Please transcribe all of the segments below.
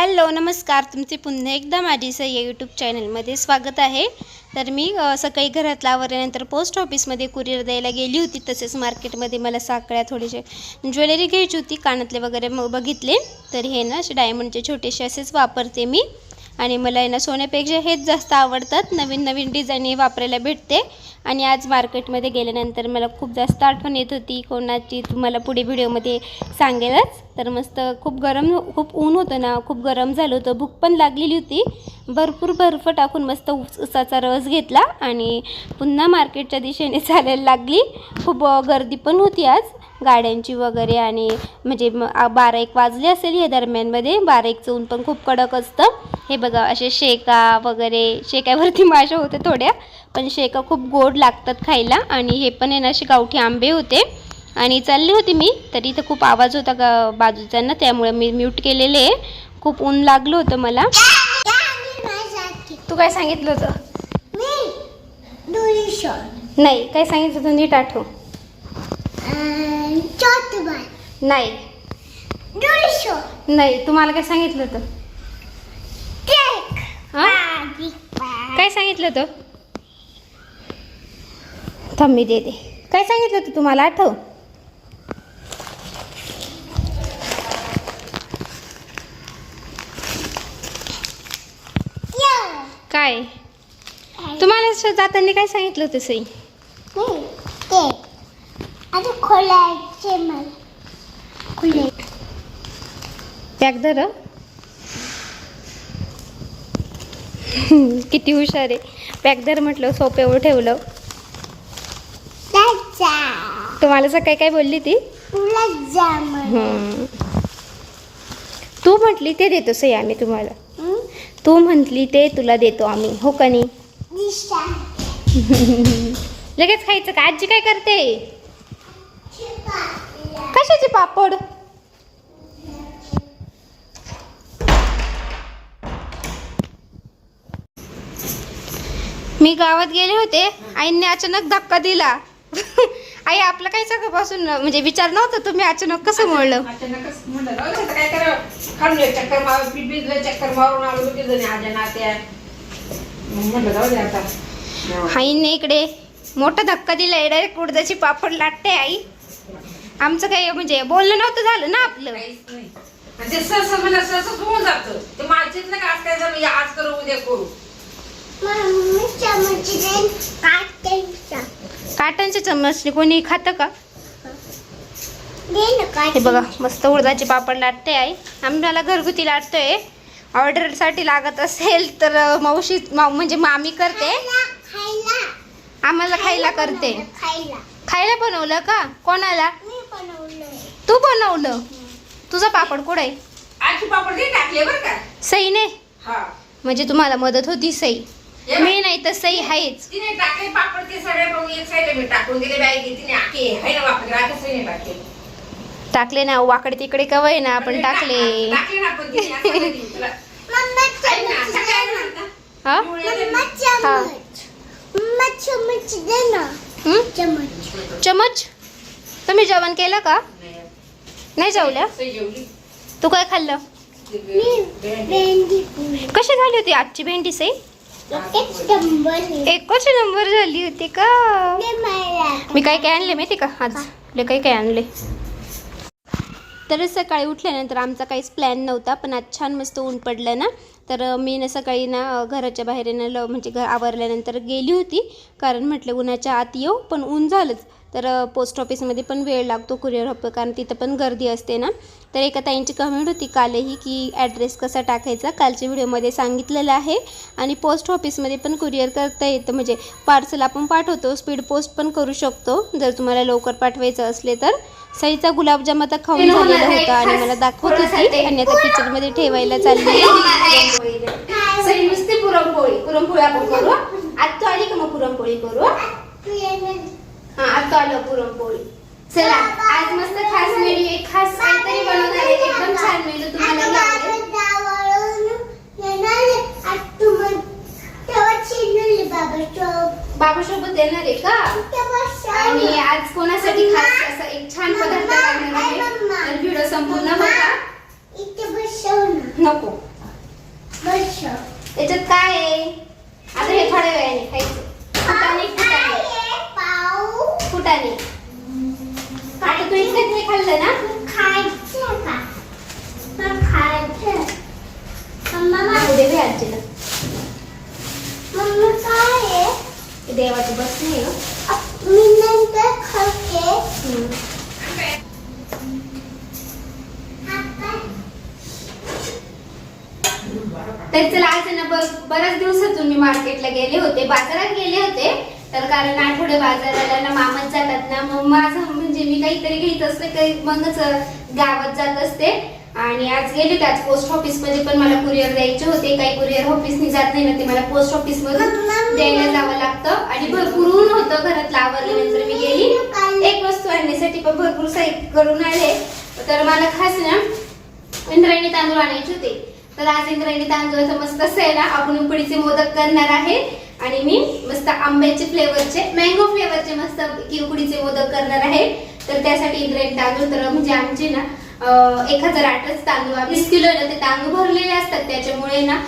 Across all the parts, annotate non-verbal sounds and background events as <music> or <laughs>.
Hello नमस्कार. तुमचे पुन्हा एकदा माझी सह्य यूट्यूब चॅनलमध्ये स्वागत आहे. तर मी सकाळी घरातलं आवरल्यानंतर पोस्ट ऑफिसमध्ये कुरिअर द्यायला गेली होती. तसेच मार्केटमध्ये मला साकळ्या थोडेसे ज्वेलरी घ्यायची होती कानातले वगैरे मग बघितले. तर हे ना असे डायमंडचे छोटेसे असेच वापरते मी. आणि मला आहे ना सोन्यापेक्षा हेच जास्त आवडतात. नवीन नवीन डिझाईन वापरायला भेटते. आणि आज मार्केटमध्ये गेल्यानंतर मला खूप जास्त आठवण येत होती. कोणाची तुम्हाला पुढे व्हिडिओमध्ये सांगेलच. तर मस्त खूप गरम खूप ऊन होतं ना खूप गरम झालं होतं. भूक पण लागलेली होती. भरपूर बर्फ टाकून मस्त ऊस उसाचा रस घेतला आणि पुन्हा मार्केटच्या दिशेने <laughs> चालायला लागली. खूप गर्दी पण होती आज गाड्यांची वगैरे आणि म्हणजे बारा एक वाजले असेल या दरम्यानमध्ये. बारा एकचं ऊन पण खूप कडक असतं. हे बघा असे शेका वगैरे शेकावरती माशा होत्या थोड्या पण शेका खूप गोड लागतात खायला आणि हे पण आहे ना असे गावठी आंबे होते. आणि चालली होती मी. तरी इथं खूप आवाज होता का बाजूचा ना त्यामुळे मी म्यूट केलेले. आहे खूप ऊन लागलं होतं मला. तू काय सांगितलं होतं? नाही काय सांगितलं होतं नीट आठव. नाही. नाही तुम्हाला काय सांगितलं होतं? काय सांगितलं होतं? थांबी मी देते. काय सांगितलं होतं तुम्हाला? आठव. काय? तुम्हाला जाताना काय सांगितलं होतं सई? खोलायचे मला. खुले पॅक धर किती हुशार आहे. पॅक धर म्हटलं सोप्यावर ठेवलं. तुम्हाला सकाळी काय बोलली ती. तू म्हटली ते देतो सई आम्ही तुम्हाला? तू म्हटली ते तुला देतो आम्ही. हो का नाही? <laughs> लगेच खायचं का? आजी काय करते. कशाचे पापड? मी गावात गेले होते. आईने अचानक धक्का दिला. <laughs> आई आपलं काही सकाळपासून म्हणजे विचार नव्हता तुम्ही अचानक कसं मोडलं? अचानकच म्हणलं दे आता काय करावं? चक्कर मारून पीठ भिजलं चक्कर मारून आलो दोघी जणी आज्या नात्या मग म्हणलं जाऊ दे आता. आईने इकडे मोठा धक्का दिलाय डायरेक्ट उडदाची पापड लाटते आई. आमचं काही म्हणजे बोलणं नव्हतं झालं ना आपलं. काहीच नाही. आणि ते मला सहसाच होऊन जातं. ते माझीच का आज काय झालं? आज करू उद्या करू. मम्मी चमची देईन. काटेचा काटांच्या चम्मचने कोणी खातं का? हे बघा मस्त उडदाचे पापड लाटते आहे आम्हाला घरगुती लाटतोय. ऑर्डरसाठी लागत असेल तर मावशी माव म्हणजे मामी करते. आम्हाला खायला करते. खायला. खायला बनवलं का? कोणाला? तू बनवलं. तुझा पापड कुठे आहे? आजची पापड दे टाकले बरं का? सईने? हा. म्हणजे तुम्हाला मदत होती सई. मी नाही तर सई आहेच. तिने टाकले पापड ते सगळे मग एक साईड मी टाकून दिले बॅग तिने आके आहे ना वापस राहतच नाही टाकले. टाकले ना वाकडे तिकडे कवय ना आपण टाकले. टाकले ना पण तिने असं. तुला. ना, चमच. हा? हं? तुम्ही जेवण केलं का? नाही. नाही जेवल्या जेवली. तू काय खाल्लं? कशी झाली होती आजची भेंडी सई. एकच नंबर झाली होती का? मी काय काय आणले माहिती का? आज लय काही काय आणले. तर सकाळी उठल्यानंतर आमचा काहीच प्लॅन नव्हता पण आज छान मस्त ऊन पडलं ना? तर मी ना सकाळी ना घराच्या बाहेर ना म्हणजे घर आवरल्यानंतर गेली होती. कारण म्हटलं उन्हाच्या आत येऊ पण ऊन झालंच. तर पोस्ट ऑफिसमध्ये पण वेळ लागतो कुरिअर हप्प कारण तिथं पण गर्दी असते ना. तर एका ताईंची कमेंट होती कालही की ॲड्रेस कसा टाकायचा कालच्या व्हिडिओमध्ये सांगितलेलं आहे. आणि पोस्ट ऑफिसमध्ये पण कुरिअर करता येतं म्हणजे पार्सल आपण पाठवतो स्पीड पोस्ट पण करू शकतो. जर तुम्हाला लवकर पाठवायचं असले तर. सईचा गुलाबजाम आता खाऊन झालेला होता आणि मला दाखवत होती आणि आता किचनमध्ये ठेवायला चालली सई नुसती पुरणपोळी पुरणपोळी आपण करू. आज तो आली का मग पुरणपोळी करू? हा आता आलं पुरणपोळी. चला आज मस्त खास एक खास काहीतरी बनवणार आहे एकदम छान तुम्हाला आवडेल बाबासोबत. येणार आहे का? आणि आज कोणासाठी खास असा एक छान पदार्थ करणार आहे? तर व्हिडिओ संपूर्ण बघा. नको. त्याच्यात काय आहे आता हे थोड्या वेळाने खायचं फुटाणे फुटाणे पाऊ फुटाणे आता तू इतकंच नाही ना खायचं का मग खायचं मम्मा दाखवू दे बे आजीला काय आहे हे देवाची बस नाही हो. मी नंतर खाते हम्म. तर चला आज ना ब- बऱ्याच दिवसातून मी मार्केटला गेले होते बाजारात गेले होते तर कारण आठवडे बाजाराला ना मामाच जातात ना मग माझं म्हणजे मी काहीतरी घेत असते काही मगच गावात जात असते. आणि आज गेले त्याच आज पोस्ट ऑफिसमध्ये पण मला कुरिअर द्यायचे होते. काही कुरिअर ऑफिसनी जात नाही ना ते मला पोस्ट ऑफिस मधून द्यायला जावं लागतं. आणि भरपूर ऊन होतं घरात लावल्यानंतर मी गेली. एक वस्तू आणण्यासाठी पण भरपूर साहित्य करून आले. तर मला खास ना इंद्रायणी तांदूळ आणायचे होते. तर आज इंद्रायणी तांदूळाचं मस्त कसं आहे. ना आपण उकडीचे मोदक करणार आहे. आणि मी मस्त आंब्याचे फ्लेवरचे मँगो फ्लेवरचे मस्त की उकडीचे मोदक करणार आहे. तर त्यासाठी इंद्रायणी तांदूळ तर म्हणजे आमचे ना एक हजार आठच तांदूळ वीस किलो आहे ना ते तांदूळ भरलेले असतात. त्याच्यामुळे ना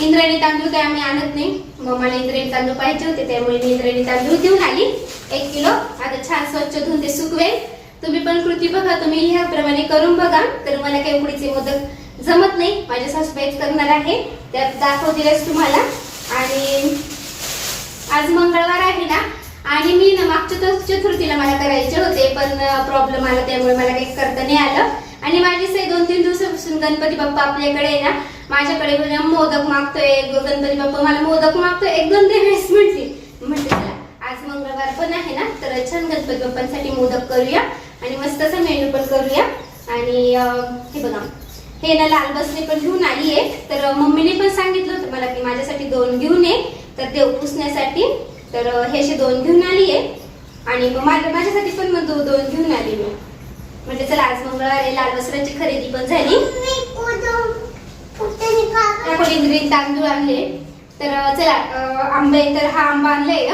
इंद्रायणी तांदूळ काही आम्ही आणत नाही. मग मला इंद्रायणी तांदूळ पाहिजे होते त्यामुळे मी इंद्रायणी तांदूळ घेऊन आली. एक किलो. आता छान स्वच्छ धुवून ते सुकवेल. तुम्ही पण कृती बघा तुम्ही ह्याप्रमाणे करून बघा. तर मला काही उकडीचे मोदक जमत नाही. माझ्या सासूबाईच करणार आहे. त्यात दाखवतीलच तुम्हाला. आणि आज मंगळवार आहे ना? आणि मी ना मागच्या चतुर्थीला मला करायचे होते पण प्रॉब्लेम आला त्यामुळे मला काही करता नाही आलं. आणि माझी सई दोन तीन दिवसापासून गणपती बाप्पा आपल्याकडे आहे ना माझ्याकडे म्हणजे मोदक मागतोय गणपती बाप्पा मला मोदक मागतोय एक दोन ते वेळेस म्हटली. म्हटलं आज मंगळवार पण आहे ना तर छान गणपती बाप्पांसाठी मोदक करूया आणि मस्त असं मेनू पण करूया. आणि हे बघा हे ना लाल बसने पण घेऊन आली आहे तर मम्मीने पण सांगितलं होतं मला की माझ्यासाठी दोन घेऊन ये. तर देव पुसण्यासाठी तर हे असे दोन घेऊन आली आहे. आणि मग माझ्या माझ्यासाठी पण मग दो- दोन घेऊन आली मी. म्हणजे चला आज मंगळवार आहे लाल वस्त्राची खरेदी पण झाली. आपण ग्रीन तांदूळ आणले. तर चला आंबे तर हा आंबा आणलाय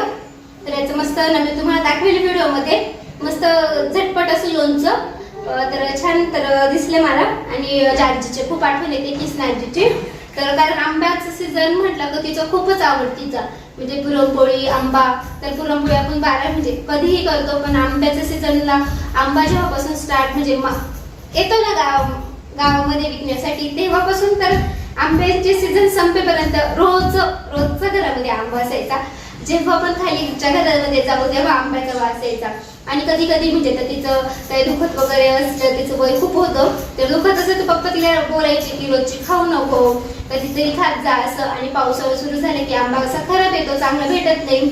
तर याचं मस्त नवीन तुम्हाला दाखवेल व्हिडिओमध्ये मस्त झटपट असं लोणचं. तर छान तर दिसले मला. आणि जार्जीचे खूप आठवण येते किसन स्नॅजीची तर कारण आंब्याचं सीझन म्हटलं तर तिचं खूपच आवडतीचा म्हणजे पुरणपोळी आंबा तर पुरणपोळी आपण बारा म्हणजे कधीही करतो पण आंब्याच्या सीझनला आंबा जेव्हापासून स्टार्ट म्हणजे येतो ना गाव गावामध्ये विकण्यासाठी तेव्हापासून तर आंब्याचे सीझन संपेपर्यंत रोज रोजचा घरामध्ये आंबा असायचा. जेव्हा पण खाली घरामध्ये जाऊ तेव्हा आंब्याचा वास यायचा. आणि कधी कधी म्हणजे तर तिचं काही दुखत वगैरे असलं तिचं वय खूप होतं तर दुखत असं तर पप्पा तिला बोलायचे की रोजची खाऊ नको. कधीतरी खात जा असं आणि पावसाळा सुरू झालं की आंबा असा खराब येतो चांगला भेटत नाही.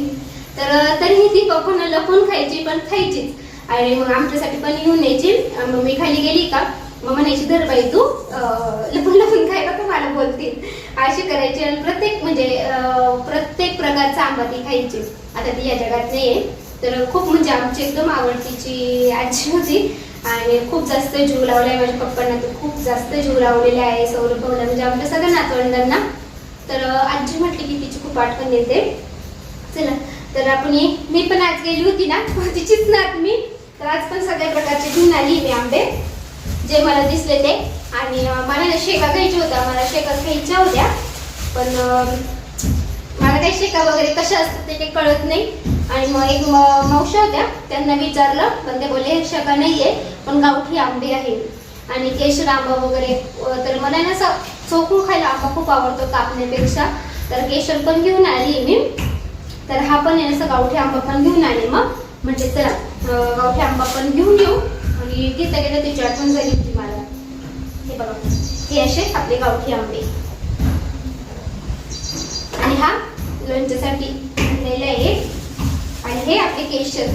तर तरीही ती पप्पांना लपून खायची पण खायचीच. आणि मग आमच्यासाठी पण येऊन यायची मग मी खाली गेली का? मग म्हणायची धर बाई तू लपून लपून काय का मला बोलतील अशी करायची आणि प्रत्येक म्हणजे प्रत्येक प्रकारचा आंबा ती खायची. आता ती या जगात नाहीये. तर खूप म्हणजे आमची एकदम आवडतीची आजी होती. आणि खूप जास्त जीव लावलाय माझ्या पप्पांना. तर खूप जास्त जीव लावलेला आहे सौरभ भाऊला म्हणजे आमच्या सगळ्या नातवंडांना. तर आजी म्हटली की तिची खूप आठवण येते. चला तर आपण ये मी पण आज गेली होती ना. <laughs> तिचीच नात मी. तर आज पण सगळ्या प्रकारचे घेऊन आली मी आंबे. जे मला दिसले ते. आणि मला शेका घ्यायच्या होत्या. मला शेका घ्यायच्या होत्या. पण मला काही शेका वगैरे कशा असतात ते काही कळत नाही. आणि मग एक म- मावशा होत्या त्यांना विचारलं पण ते बोलले शका नाहीये पण गावठी आंबे आहे. आणि केशर आंबा वगैरे तर मला ना असं चोखून खायला आंबा खूप आवडतो कापण्यापेक्षा. तर केशर पण घेऊन आली मी. तर हा पण आहे असं गावठी आंबा पण घेऊन आले मग. म्हणजे चला गावठी आंबा पण घेऊन येऊ. आणि घेता घेता त्याची आठवण झाली होती मला. हे बघा. हे असे आपले गावठी आंबे. आणि हा लोणच्यासाठी आणलेला आहे. आणि हे आपले केशर.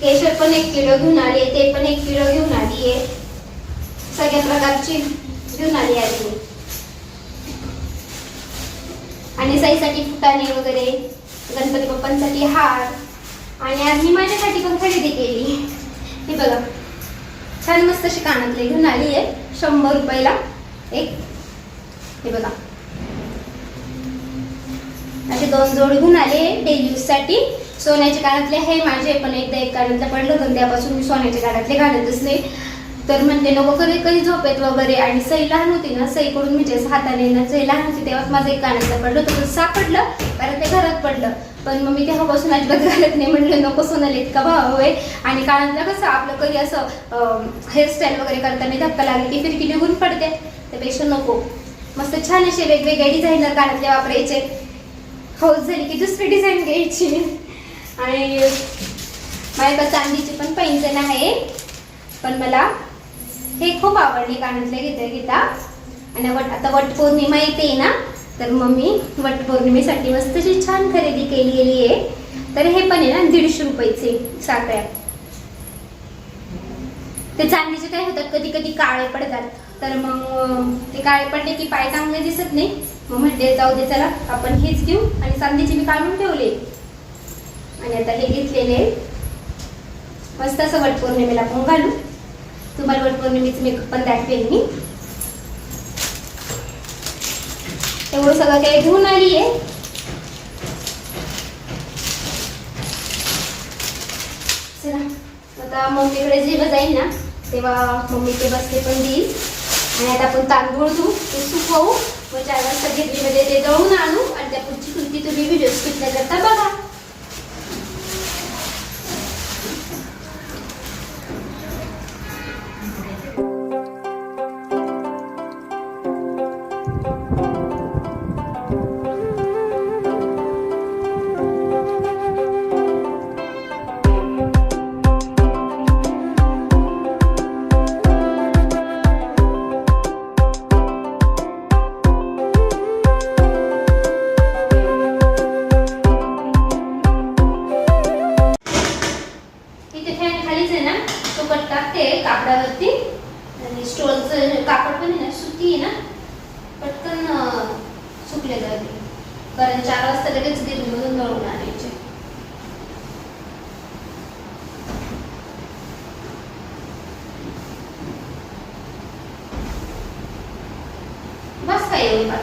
केशर पण एक किलो घेऊन आले ते पण एक किलो घेऊन आली आहे. सगळ्या प्रकारची घेऊन आली आहे. आणि साईसाठी फुटाणे वगैरे गणपती बाप्पांसाठी हार आणि आज मी माझ्यासाठी पण खरेदी केली. हे बघा छान मस्त अशी कानातले घेऊन आली आहे. शंभर रुपयाला एक. हे बघा. दोन जोड घेऊन आले डेली यूजसाठी. सोन्याचे कानातले आहे माझे पण एकदा एक कानातलं पडलं होतं त्यापासून मी सोन्याचे कानातले घालतच नाही तर म्हणते नको कधी कधी झोपेत वगैरे. आणि सई लहान होती ना सईकडून म्हणजे हाताने ना सई लहान होती तेव्हाच माझं एक कानातलं पडलं होतं. सापडलं कारण ते घरात पडलं. पण मग मी तेव्हापासून अजिबात घालत नाही म्हणलं नको सोनाला इतका भाव आहे. आणि कानातलं कसं आपलं कधी असं हेअरस्टाईल वगैरे करताना धक्का लागले की फिरकी निघून पडते. त्यापेक्षा नको. मस्त छान असे वेगवेगळे डिझायनर कानातले वापरायचे. हौस झाली की दुसरी डिझाईन घ्यायची. आणि माझ्या चांदीची पण पैंजण आहे. पण मला हे खूप आवडली कानातले घेता घेता आणि वट आता वटपौर्णिमा येते ना तर मग मी वटपौर्णिमेसाठी मस्त जी छान खरेदी केलेली आहे. तर हे पण आहे ना दीडशे रुपयाचे साखळ्या ते चांदीचे काय होतात कधी कधी काळे पडतात. तर मग ते काळे पडले की पाय चांगले दिसत नाही. मग म्हणते जाऊ दे चला आपण हेच घेऊ आणि चांदीचे मी काढून ठेवले. आणि आता हे घेतलेले मस्त असं वटपौर्णिमेला आपण घालू. तुम्हाला वटपौर्णिमेच मेकअप पण दाखवेल मी. एवढं सगळं काही घेऊन आली आहे चला आता मम्मीकडे जेव्हा जाईल ना तेव्हा मम्मी ते बसते पण देईल. आणि आता आपण तांदूळ धुवू ते सुकवू. मग चार वाजता घेतलीमध्ये ते दळून आणू आणि त्या पुढची कृती तुम्ही व्हिडिओ स्किप न करता बघा.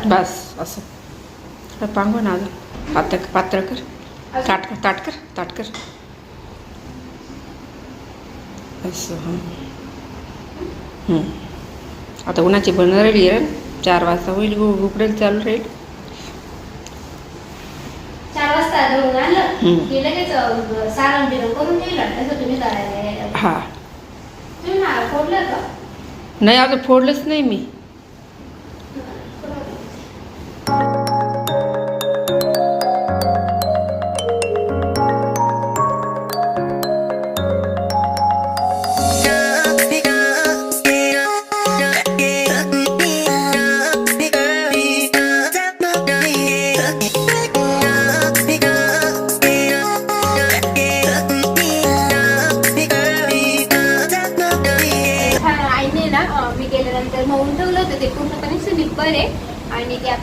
बस असं पांगो ना अजून. पातळ पातळ कर. ताट कर ताट कर ताट कर. असं हं. आता उन्हाची बनणार राहील चार वाजता होईल उकडेल चालू राहील. चार वाजता. हा. नाही अजून फोडलंच नाही मी.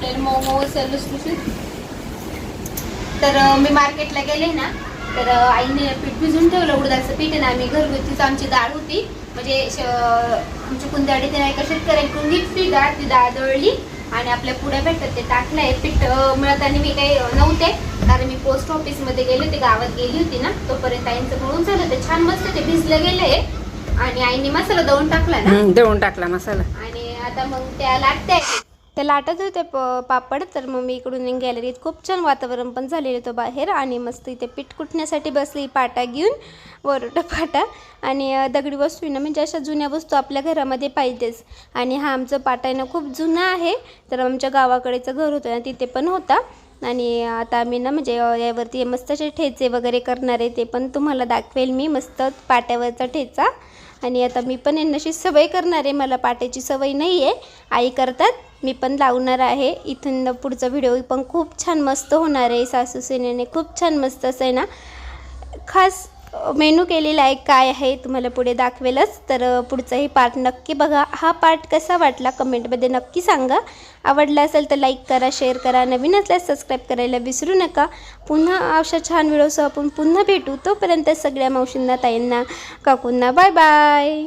आणि असं लुसलुसीत तर अं, मी मार्केटला गेले ना तर आईने पीठ भिजून ठेवलं उडदाचं पीठ ना आम्ही घरगुतीच आमची डाळ होती. म्हणजे आमची कुंदाडी ते नाही का शेतकऱ्यांकडून घेतली डाळ ती डाळ दळली आणि आपल्या पुढे भेटत ते टाकलंय पीठ मिळताना मी काही नव्हते. कारण मी पोस्ट ऑफिसमध्ये गेले ते गावात गेली होती ना तोपर्यंत आईंचं म्हणून झालं ते छान मस्त ते भिजलं गेलंय. आणि आईने मसाला दळून टाकला ना. हं, दळून टाकला मसाला. आणि आता मग त्या लाटत्या त्या लाटत होते प पापड. तर मग मी इकडून गॅलरीत खूप छान वातावरण पण झालेलं होतं बाहेर. आणि मस्त इथे पीठ कुटण्यासाठी बसली पाटा घेऊन वरोटा पाटा. आणि दगडी वस्तू ना म्हणजे अशा जुन्या वस्तू आपल्या घरामध्ये पाहिजेच. आणि हा आमचं पाटा आहे ना खूप जुना आहे. तर आमच्या गावाकडेचं घर होतं ना तिथे पण होता. आणि आता आम्ही ना म्हणजे यावरती मस्त असे ठेचे वगैरे करणार आहे ते पण तुम्हाला दाखवेल मी मस्त पाट्यावरचा ठेचा. आणि आता मी पण यांनाशी सवय करणार आहे मला पाट्याची सवय नाही आहे आई करतात. मी पण लावणार आहे. इथून पुढचा व्हिडिओ पण खूप छान मस्त होणार आहे. सासू सेनेने खूप छान मस्त असं आहे ना? खास मेनू केलेला आहे काय आहे तुम्हाला पुढे दाखवेलच. तर पुढचाही पार्ट नक्की बघा. हा पार्ट कसा वाटला कमेंटमध्ये नक्की सांगा. आवडला असेल तर लाईक करा शेअर करा. नवीन असल्यास सबस्क्राईब करायला विसरू नका. पुन्हा अशा छान व्हिडिओसह आपण पुन्हा भेटू. तोपर्यंत सगळ्या मावशींना ताईंना काकूंना बाय बाय